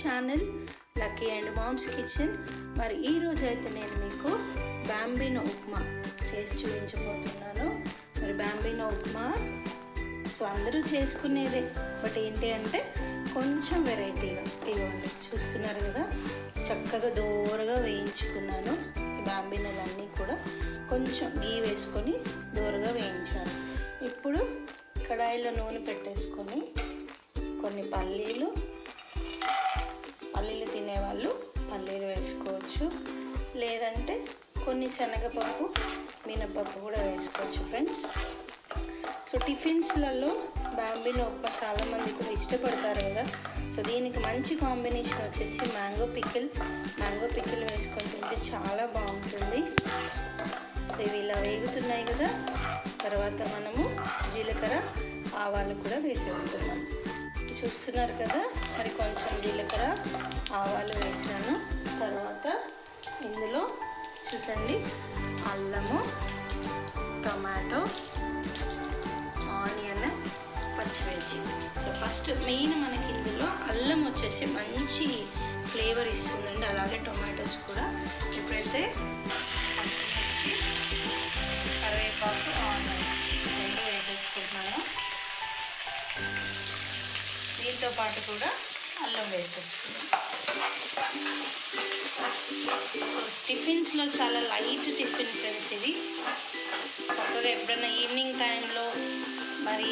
Channel Lucky and mom's kitchen మరి ఈరోజు అయితే నేను మీకు బ్యాంబీనో ఉప్మా చేసి చూపించబోతున్నాను. మరి బ్యాంబీనో ఉప్మా సో అందరూ చేసుకునేదే. బట్ ఏంటి అంటే కొంచెం వెరైటీగా ఇవ్వండి చూస్తున్నారు కదా చక్కగా దూరగా వేయించుకున్నాను. బ్యాంబీనోలన్నీ కూడా కొంచెం గీ వేసుకొని దూరగా వేయించాను ఇప్పుడు కడాయిలో నూనె పెట్టేసుకొని కొన్ని పల్లీలు కొన్ని శనగపప్పు మినపప్పు కూడా వేసుకోవచ్చు ఫ్రెండ్స్ సో టిఫిన్స్లలో బాంబినో చాలా చాలామంది కూడా ఇష్టపడతారు కదా. సో దీనికి మంచి కాంబినేషన్ వచ్చేసి మ్యాంగో పికిల్ మ్యాంగో పికిల్ వేసుకొని తింటే చాలా బాగుంటుంది. సో ఇవి ఇలా వేగుతున్నాయి కదా. తర్వాత మనము జీలకర్ర ఆవాలు కూడా వేసేసుకున్నాం చూస్తున్నారు కదా మరి కొంచెం జీలకర్ర ఆవాలు వేసాను. తర్వాత ఇందులో చూసండి. అల్లము టొమాటో ఆనియన్ పచ్చిమిర్చి. సో ఫస్ట్ మెయిన్ మనకి ఇందులో అల్లం వచ్చేసి మంచి ఫ్లేవర్ ఇస్తుందండి. అలాగే టొమాటోస్ కూడా. ఎప్పుడైతే పచ్చిమిర్చి కరివేపాకు ఆనియన్ రెండు వేసేసుకుంటున్నాము దీంతో పాటు కూడా అల్లం వేసేసుకున్నాం టిఫిన్స్లో చాలా లైట్ టిఫిన్ ఫ్రెండ్స్ ఇది చక్కగా ఎప్పుడైనా ఈవినింగ్ టైంలో మరి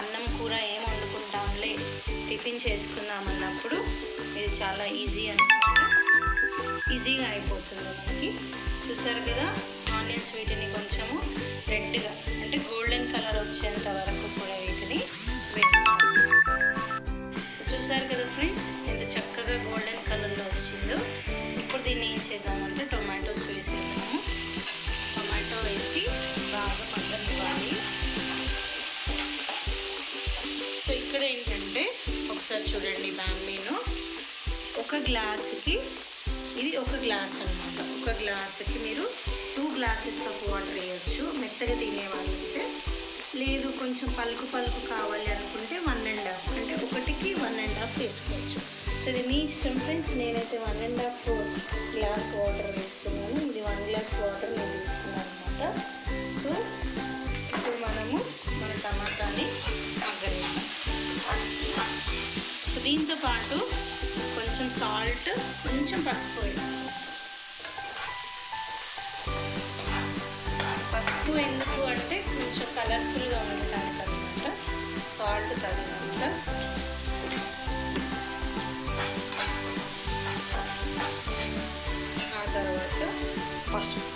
అన్నం కూర ఏం వండుకుంటాంలే టిఫిన్ చేసుకుందాం అన్నప్పుడు ఇది చాలా ఈజీ అనమాట ఈజీగా అయిపోతుంది మనకి. చూసారు కదా ఆనియన్స్ వీటిని కొంచెము రెడ్గా అంటే గోల్డెన్ కలర్ వచ్చేంత వరకు కూడా వీటిని చూసారు కదా ఫ్రెండ్స్ ఎంత చక్కగా గోల్డెన్ కలర్లో వచ్చిందో ఇప్పుడు దీన్ని ఏం చేద్దామంటే టొమాటోస్ వేసేద్దాము టొమాటో వేసి బాగా మగ్గనివ్వాలి. సో ఇక్కడ ఏంటంటే ఒకసారి చూడండి బ్యాంబీను ఒక గ్లాసుకి ఇది ఒక గ్లాస్ అనమాట ఒక గ్లాసుకి మీరు టూ గ్లాసెస్ ఆఫ్ వాటర్ వేయచ్చు. మెత్తగా తినేవాళ్ళు అయితే లేదు కొంచెం పలుకు పలుకు కావాలి అనుకుంటే వన్ అండ్ హాఫ్. అంటే ఒకటికి వన్ అండ్ హాఫ్ వేసుకోవచ్చు. ఇది మీ ఇష్టం ఫ్రెండ్స్ నేనైతే one and half glass water వేస్తున్నాను ఇది వన్ గ్లాస్ వాటర్ నేను తీసుకున్నాను అనమాట సో ఇప్పుడు మనము మన టమాటాని మగ్గనిద్దాం దీంతో పాటు కొంచెం సాల్ట్ కొంచెం పసుపు వేసుకోవాలి. పసుపు ఎందుకు అంటే కొంచెం కలర్ఫుల్గా ఉండటానికి అనమాట సాల్ట్ తగినంత తర్వాత పసుపు.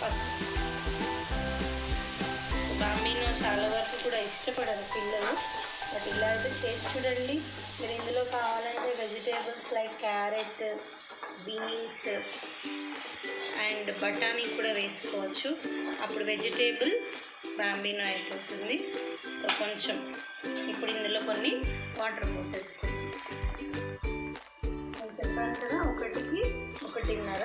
పసుపు. సో బాంబీను చాలా వరకు కూడా ఇష్టపడరు పిల్లలు. బట్ ఇలా అయితే చేసి చూడండి. మీరు ఇందులో కావాలంటే vegetables like carrot beans and బఠానీ కూడా వేసుకోవచ్చు. అప్పుడు వెజిటేబుల్ బాంబీనో అయిపోతుంది. సో కొంచెం ఇప్పుడు ఇందులో కొన్ని వాటర్ పోసేసుకుందాం. చెప్పాను కదా ఒకటికి ఒకటిన్నర.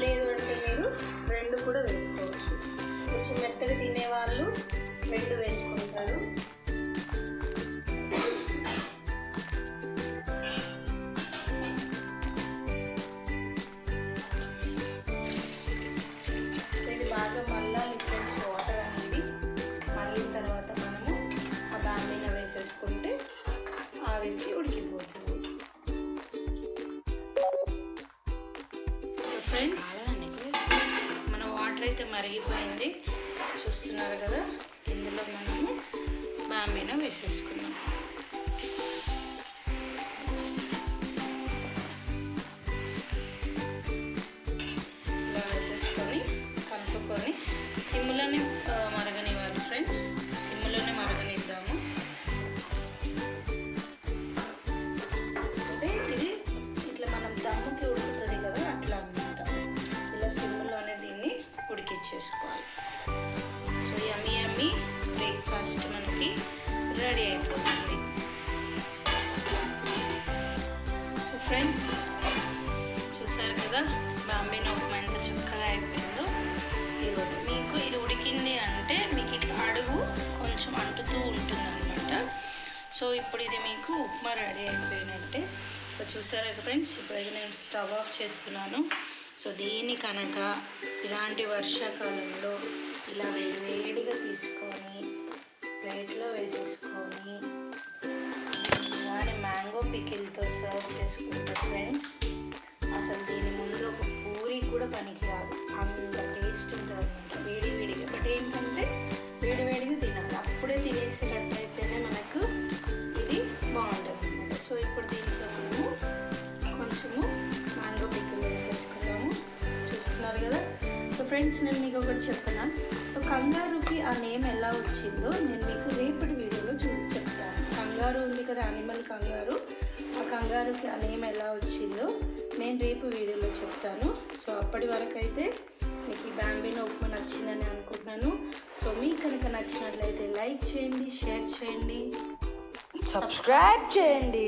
లేదు అంటే మీరు రెండు కూడా వేసుకోవచ్చు. కొంచెం మెత్తగా తినేవాళ్ళు రెండు వేసుకోవచ్చు. అయితే మరిగిపోయింది. చూస్తున్నారు కదా ఇందులో మనము బాంబీన వేసేసుకున్నాం ఇలా వేసేసుకొని కలుపుకొని సిమ్లోనే రెడీ అయిపోతుంది సో ఫ్రెండ్స్ చూసారు కదా బాంబీలో ఉప్మా ఎంత చక్కగా అయిపోయిందో ఇదిగో మీకు ఇది ఉడికింది అంటే మీకు ఇట్లా అడుగు కొంచెం అంటుతూ ఉంటుంది అనమాట సో ఇప్పుడు ఇది మీకు ఉప్మా రెడీ అయిపోయినట్టే సో చూసారా ఫ్రెండ్స్ ఇప్పుడైతే నేను స్టవ్ ఆఫ్ చేస్తున్నాను సో దీన్ని కనుక ఇలాంటి వర్షాకాలంలో ఇలా వేడివేడిగా తీసుకొని ప్లేట్లో వేసేసుకొని ఇలానే మ్యాంగో పికిల్తో సర్వ్ చేసుకుంటా ఫ్రెండ్స్. అసలు దీని ముందు ఒక పూరి కూడా పనికిరాదు. అంత టేస్ట్ ఉంటుంది అనమాట. వేడి వేడిగా. బట్ ఏంటంటే వేడి వేడిగా తినాలి. అప్పుడే తినేసినట్లయితేనే మనకు ఇది బాగుంటుంది అనమాట. సో ఇప్పుడు దీంట్లో మనము కొంచెము మ్యాంగో పికిల్ వేసేసుకున్నాము. చూస్తున్నారు కదా? సో ఫ్రెండ్స్ నేను మీకు ఒకటి చెప్పనా? సో కంగారుకి ఆ నేమ్ ఎలా వచ్చిందో నేను మీకు రేపటి వీడియోలో చూ చెప్తాను. కంగారు ఉంది కదా యానిమల్ కంగారు. ఆ కంగారుకి ఆ నేమ్ ఎలా వచ్చిందో నేను రేపు వీడియోలో చెప్తాను. సో అప్పటి వరకు అయితే మీకు ఈ బ్యాంబీనో ఉప్మా నచ్చిందని అనుకుంటున్నాను. సో మీకు కనుక నచ్చినట్లయితే లైక్ చేయండి షేర్ చేయండి. సబ్స్క్రైబ్ చేయండి.